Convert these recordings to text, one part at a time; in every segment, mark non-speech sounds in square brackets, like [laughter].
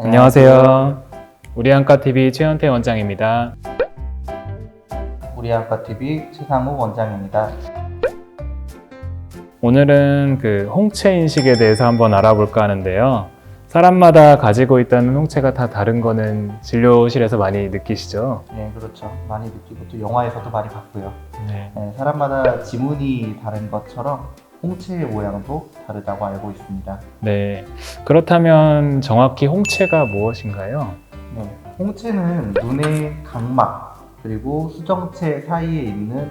안녕하세요. 우리 안과 TV 최현태 원장입니다. 우리 안과 TV 최상우 원장입니다. 오늘은 그 홍채 인식에 대해서 한번 알아볼까 하는데요. 사람마다 가지고 있다는 홍채가 다 다른 거는 진료실에서 많이 느끼시죠? 네, 그렇죠. 많이 느끼고 또 영화에서도 많이 봤고요. 네. 네, 사람마다 지문이 다른 것처럼 홍채의 모양도 다르다고 알고 있습니다. 네. 그렇다면 정확히 홍채가 무엇인가요? 네, 홍채는 눈의 각막 그리고 수정체 사이에 있는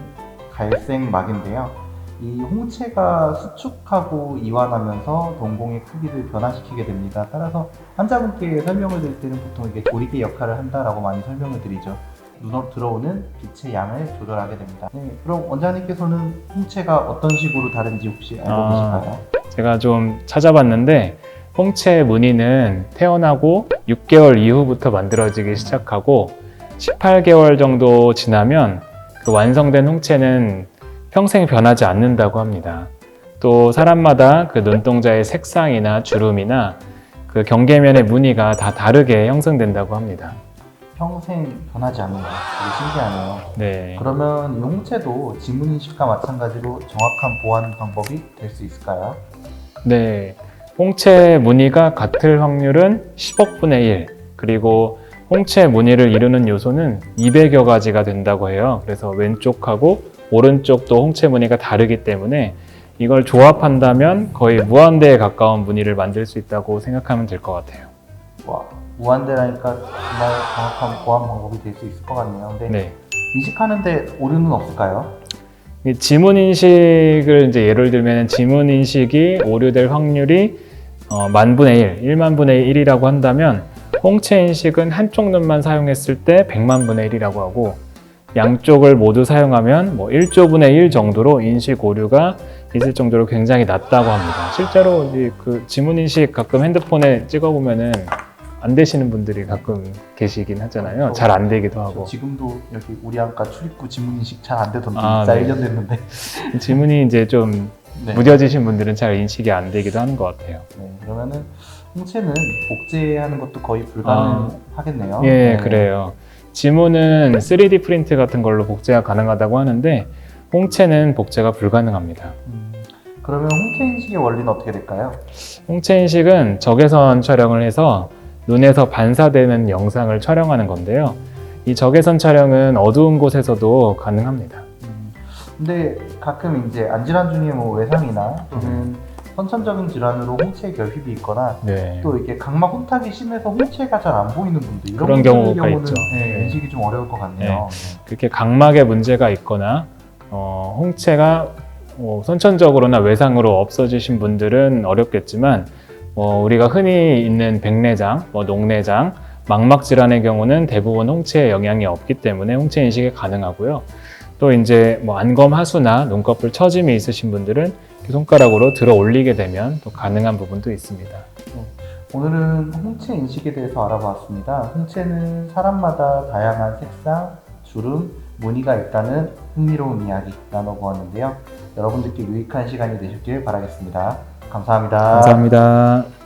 갈색 막인데요. 이 홍채가 수축하고 이완하면서 동공의 크기를 변화시키게 됩니다. 따라서 환자분께 설명을 드릴 때는 보통 이게 조리개 역할을 한다라고 많이 설명을 드리죠. 눈으로 들어오는 빛의 양을 조절하게 됩니다. 네, 그럼 원장님께서는 홍채가 어떤 식으로 다른지 혹시 알고 아. 계실까요? 제가 좀 찾아봤는데 홍채 무늬는 태어나고 6개월 이후부터 만들어지기 시작하고 18개월 정도 지나면 그 완성된 홍채는 평생 변하지 않는다고 합니다. 또 사람마다 그 눈동자의 색상이나 주름이나 그 경계면의 무늬가 다 다르게 형성된다고 합니다. 평생 변하지 않는다. 되게 신기하네요. 네. 그러면 이 홍채도 지문 인식과 마찬가지로 정확한 보안 방법이 될 수 있을까요? 네. 홍채 무늬가 같을 확률은 10억분의 1. 그리고 홍채 무늬를 이루는 요소는 200여 가지가 된다고 해요. 그래서 왼쪽하고 오른쪽도 홍채 무늬가 다르기 때문에 이걸 조합한다면 거의 무한대에 가까운 무늬를 만들 수 있다고 생각하면 될 것 같아요. 와, 무한대라니까 정말 정확한 보안 방법이 될 수 있을 것 같네요. 근데 네. 인식하는데 오류는 없을까요? 이 지문 인식을 이제 예를 들면 지문 인식이 오류될 확률이 어, 만 분의 1, 1만분의 1이라고 한다면 홍채 인식은 한쪽 눈만 사용했을 때 100만분의 1이라고 하고 양쪽을 모두 사용하면 뭐 1조 분의 1 정도로 인식 오류가 있을 정도로 굉장히 낮다고 합니다. 실제로 이제 그 지문 인식 가끔 핸드폰에 찍어 보면은 안 되시는 분들이 가끔 계시긴 하잖아요. 잘 안 되기도 저 하고. 지금도 여기 우리 안과 출입구 지문 인식 잘 안 되던데 아, 네. 1년 됐는데 [laughs] 지문이 이제 좀 네. 무뎌지신 분들은 잘 인식이 안 되기도 하는 것 같아요. 네, 그러면은 홍채는 복제하는 것도 거의 불가능하겠네요. 예, 네. 그래요. 지문은 3D 프린트 같은 걸로 복제가 가능하다고 하는데 홍채는 복제가 불가능합니다. 음, 그러면 홍채 인식의 원리는 어떻게 될까요? 홍채 인식은 적외선 촬영을 해서 눈에서 반사되는 영상을 촬영하는 건데요. 이 적외선 촬영은 어두운 곳에서도 가능합니다. 음, 근데 가끔 이제 안질환 중에 뭐 외상이나 또는 선천적인 질환으로 홍채 결핍이 있거나 네. 또 이렇게 각막 혼탁이 심해서 홍채가 잘 안 보이는 분들 이런 그런 분들 경우가 경우는 있죠. 네, 네. 인식이 좀 어려울 것 같네요. 그렇게 각막에 문제가 있거나 어, 홍채가 어, 선천적으로나 외상으로 없어지신 분들은 어렵겠지만 뭐 우리가 흔히 있는 백내장, 뭐 녹내장, 망막 질환의 경우는 대부분 홍채에 영향이 없기 때문에 홍채 인식이 가능하고요. 또 이제 뭐 안검 하수나 눈꺼풀 처짐이 있으신 분들은 손가락으로 들어 올리게 되면 또 가능한 부분도 있습니다. 오늘은 홍채 인식에 대해서 알아보았습니다. 홍채는 사람마다 다양한 색상, 주름, 무늬가 있다는 흥미로운 이야기 나눠보았는데요. 여러분들께 유익한 시간이 되셨길 바라겠습니다. 감사합니다. 감사합니다.